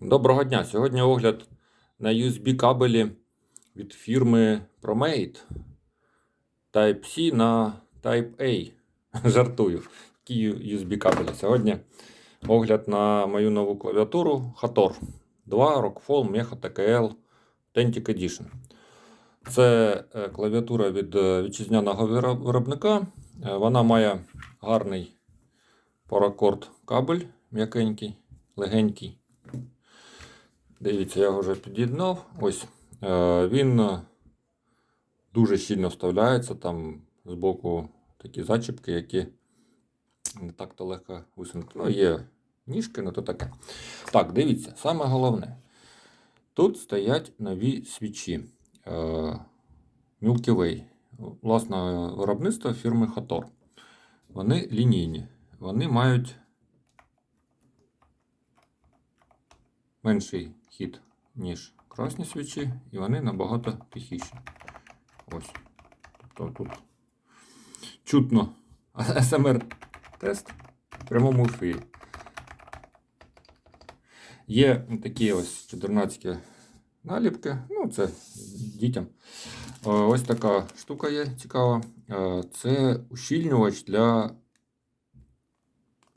Доброго дня! Сьогодні огляд на USB кабелі від фірми ProMate Type-C на Type-A. Жартую. Такі USB кабелі. Сьогодні огляд на мою нову клавіатуру Hator 2 Rockfall Mecha TKL Authentic Edition. Це е, клавіатура від е, вітчизняного виробника. Е, Вона має гарний паракорд кабель м'якенький, легенький. Дивіться, я його вже під'єднав. Ось е, він е, дуже щільно вставляється. Там збоку такі зачіпки, які не так-то легко висунути. Ну, є ніжки, ну то таке. Так, дивіться, саме головне. Тут стоять нові свічі. Е, Milky Way. Власне виробництво фірми Hator. Вони лінійні. Вони мають менший хід, ніж красні свічі, і вони набагато тихіші. Ось. Тобто тут чутно СМР-тест в прямому ефірі. Є такі ось 14 наліпки, ну це дітям. Е, Ось така штука є цікава. Е, Це ущільнювач для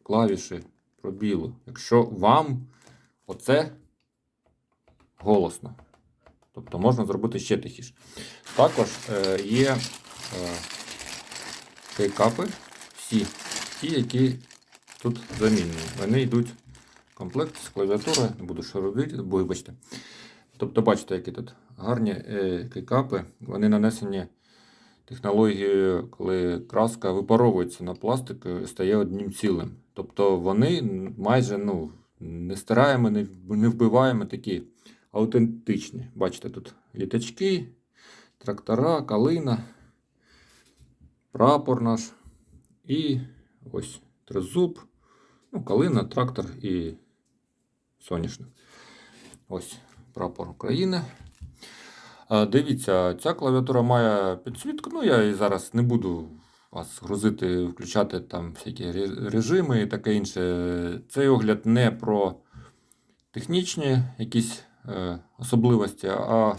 клавіші пробілу. Якщо вам оце голосно. Тобто можна зробити ще тихіше. Також е, є е, кейкапи, всі ті, які тут замінені. Вони йдуть в комплект з клавіатури, не буду що робити, вибачте. Тобто, бачите, які тут гарні е, кейкапи. Вони нанесені технологією, коли краска випаровується на пластик і стає одним цілим. Тобто вони майже ну, не стираємо, не, не вбиваємо такі аутентичні. Бачите, тут літачки, трактора, калина, прапор наш і ось тризуб, ну, калина, трактор і соняшник. Ось прапор України. Дивіться, ця клавіатура має підсвітку. Ну, я і зараз не буду вас грузити, включати там всякі режими і таке інше. Цей огляд не про технічні якісь е, особливості, а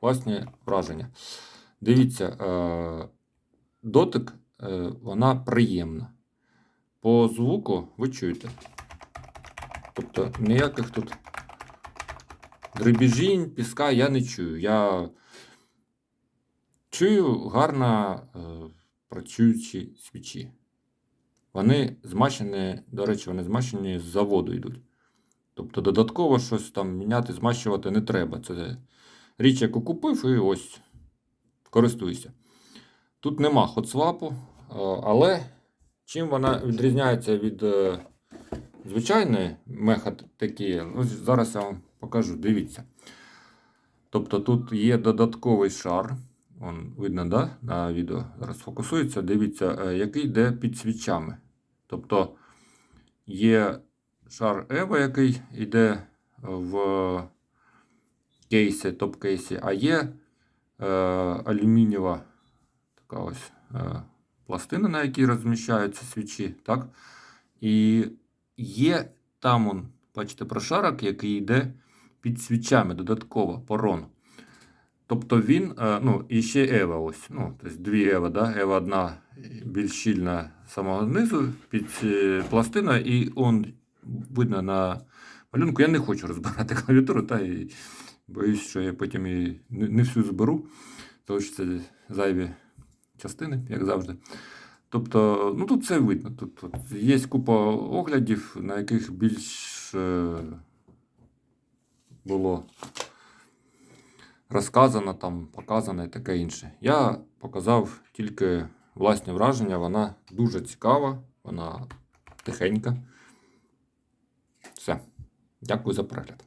власні враження. Дивіться, е, дотик е, вона приємна. По звуку ви чуєте. Тобто ніяких тут дребіжінь, піска я не чую. Я чую гарно е, працюючі свічі. Вони змащені, до речі, вони змащені з заводу йдуть. Тобто додатково щось там міняти, змащувати не треба. Це річ, яку купив, і ось користуюся. Тут нема хотсвапу, але чим вона відрізняється від е, звичайної меха такі, ну, зараз я вам покажу, дивіться. Тобто тут є додатковий шар. Вон, видно, да? на відео зараз фокусується. Дивіться, е, який йде під свічами. Тобто є шар Ева, який йде в кейсі, топ-кейсі, а є е, алюмінієва така ось е, пластина, на якій розміщаються свічі. Так? І є там, он, бачите, прошарок, який йде під свічами додатково порон. Тобто він, е, ну, і ще Ева ось. Ну, тобто дві Ева, да? Ева одна більш щільна самого низу під е, пластиною, і он видно на малюнку. Я не хочу розбирати клавіатуру, та і боюсь, що я потім не, не всю зберу, тому що це зайві частини, як завжди. Тобто, ну тут все видно. Тут, тут є купа оглядів, на яких більш е, було розказано, там, показана і таке інше. Я показав тільки власні враження, вона дуже цікава, вона тихенька. Все. Дякую за перегляд.